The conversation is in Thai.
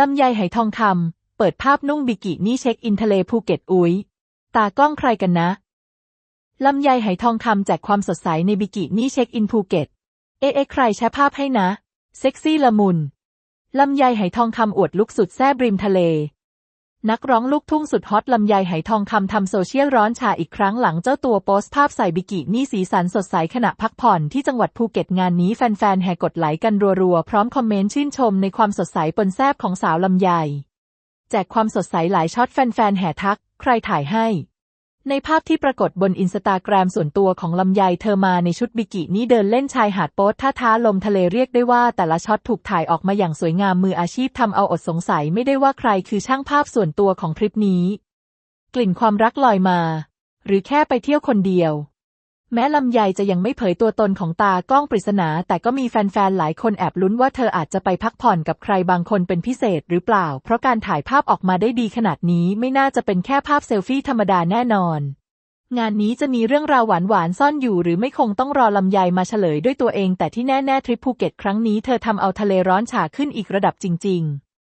ลำไยไหทองคำ เปิดภาพนุ่งบิกินี่เช็คอินทะเลภูเก็ตอุ้ย ตากล้องใครกันนะ ลำไยไหทองคำแจกความสดใสในบิกินี่เช็คอินภูเก็ต เอ๊ะเอ๊ะใครแชร์ภาพให้นะ เซ็กซี่ละมุน ลำไยไหทองคำอวดลุกสุดแซ่บริมทะเล นักร้องลูกทุ่งสุดฮอตลำไยไหทองคำทำโซเชียลร้อนชาอีกครั้งหลังเจ้าตัวโพสต์ภาพใส่บิกินี่สีสันสดใสขณะพักผ่อนที่จังหวัดภูเก็ตงานนี้แฟนๆ แห่กดไลค์กันรัวๆ พร้อมคอมเมนต์ชื่นชมในความสดใสปนแซบของสาวลำไย แจกความสดใสหลายช็อตแฟนๆ แห่ทัก ใครถ่ายให้ ในภาพที่ปรากฏบนอินสตาแกรมส่วนตัวของลำไยเธอมาในชุดบิกินี่เดินเล่นชายหาดโป๊ท่าท้าลมทะเลเรียกได้ว่าแต่ละช็อตถูกถ่ายออกมาอย่างสวยงามมืออาชีพทำเอาอดสงสัยไม่ได้ว่าใครคือช่างภาพส่วนตัวของทริปนี้ กลิ่นความรักลอยมา หรือแค่ไปเที่ยวคนเดียว แม้ลำไยจะยังไม่เผยตัวตนของตากล้องปริศนา แต่ก็มีแฟนๆ หลายคนแอบลุ้นว่าเธออาจจะไปพักผ่อนกับใครบางคนเป็นพิเศษหรือเปล่า เพราะการถ่ายภาพออกมาได้ดีขนาดนี้ไม่น่าจะเป็นแค่ภาพเซลฟี่ธรรมดาแน่นอน งานนี้จะมีเรื่องราวหวานๆ ซ่อนอยู่ หรือไม่คงต้องรอลำไยมาเฉลยด้วยตัวเอง แต่ที่แน่ๆ ทริปภูเก็ตครั้งนี้เธอทำเอาทะเลร้อนฉาขึ้นอีกระดับจริง ๆ